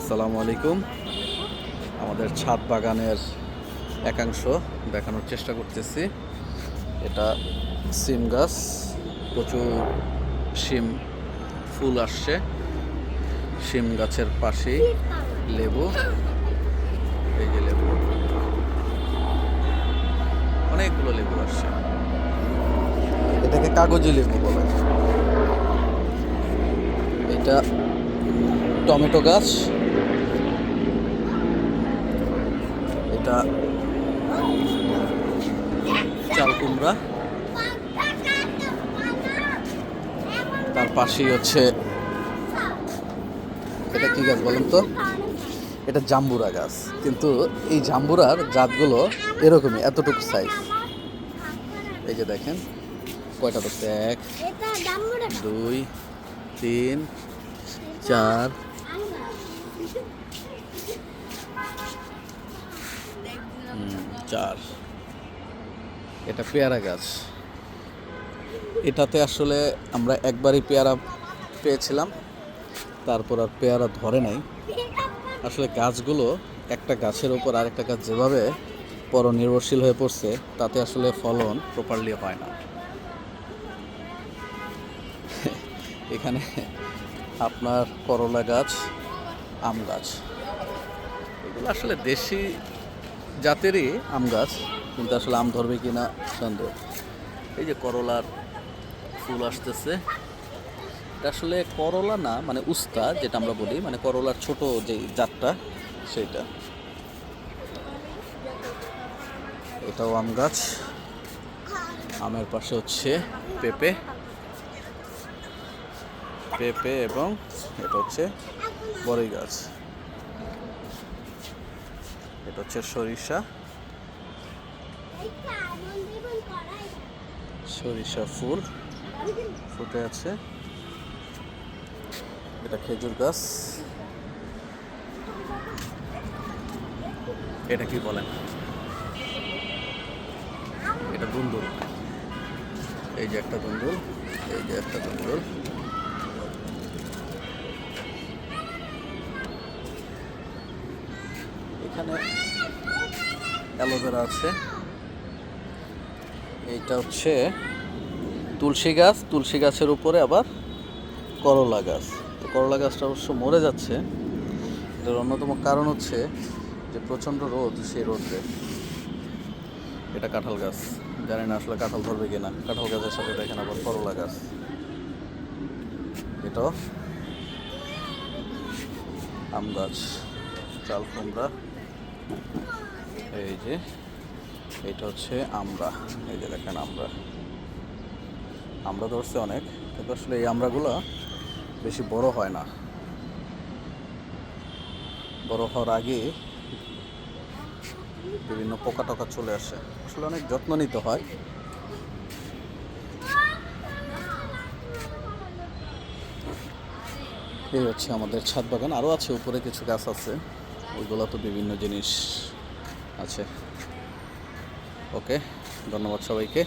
আসসালামু আলাইকুম। আমাদের ছাদ বাগানের একাংশ দেখানোর চেষ্টা করতেছি। এটা সিম গাছ। প্রচুর সিম ফুল আসছে। সিম গাছের পাশেই লেবু। এই যে লেবু। অনেকগুলো লেবু আসছে। এটাকে কাগজি লেবু বলে। এটা টমেটো গাছ। এটা চাল কুমড়া। তার পাশেই হচ্ছে, এটা কি গাছ বলেন তো? এটা জাম্বুরা গাছ। কিন্তু এই জাম্বুরার জাতগুলো এরকমই, এতটুকু সাইজ এই যে দেখেন, কয়টা ধরছে? এক, দুই, তিন, চার। চার। এটা পেয়ারা গাছ। এটাতে আসলে আমরা একবারই পেয়ারা পেয়েছিলাম, তারপর আর পেয়ারা ধরে নাই। আসলে গাছগুলো একটা গাছের উপর আরেকটা গাছ যেভাবে পর নির্ভরশীল হয়ে পড়ছে, তাতে আসলে ফলন প্রপারলি হয় না। এখানে আপনার করলা গাছ, আম গাছ। এগুলো আসলে দেশি জাতেরই আম গাছ, কিন্তু আসলে আম ধরবে কি না সন্দেহ। এই যে করলার ফুল আসতেছে। এটা আসলে করলা না মানে উস্তা, যেটা আমরা বলি মানে করলার ছোট যে জাতটা, সেইটা। এটাও আম গাছ। আমের পাশে হচ্ছে পেঁপে। পেঁপে এবং এটা হচ্ছে বড়ই গাছ। হচ্ছে সরিষা। সরিষা ফুল ফুটে আছে। এটা খেজুর গাছ। এটা কি বলেন? এটা দুন্দুল এই যে একটা দুন্দুল এই যে একটা দুন্দুল এখানে অ্যালোভেরা আছে। এইটা হচ্ছে তুলসী গাছ। তুলসী গাছের উপরে আবার করলা গাছ। তো করলা গাছটা অবশ্য মরে যাচ্ছে। এটার অন্যতম কারণ হচ্ছে যে প্রচণ্ড রোদ সেই রোদে। এটা কাঁঠাল গাছ। জানি না আসলে কাঁঠাল ধরবে কিনা। কাঁঠাল গাছের সাথে দেখেন আবার করলা গাছ। এটাও আম গাছ। চাল কুমড়া। এই যে, এটা হচ্ছে আমরা। এই যে দেখেন আমরা। আমরা ধরছে অনেক, কিন্তু আসলে এই আমরাগুলো বেশি বড় হয় না। বড় হওয়ার আগে বিভিন্ন পোকা টোকা চলে আসে। আসলে অনেক যত্ন নিতে হয়। এই হচ্ছে আমাদের ছাদ বাগান। আরও আছে, উপরে কিছু গাছ আছে। ওইগুলো তো বিভিন্ন জিনিস আছে। ওকে ধন্যবাদ সবাইকে।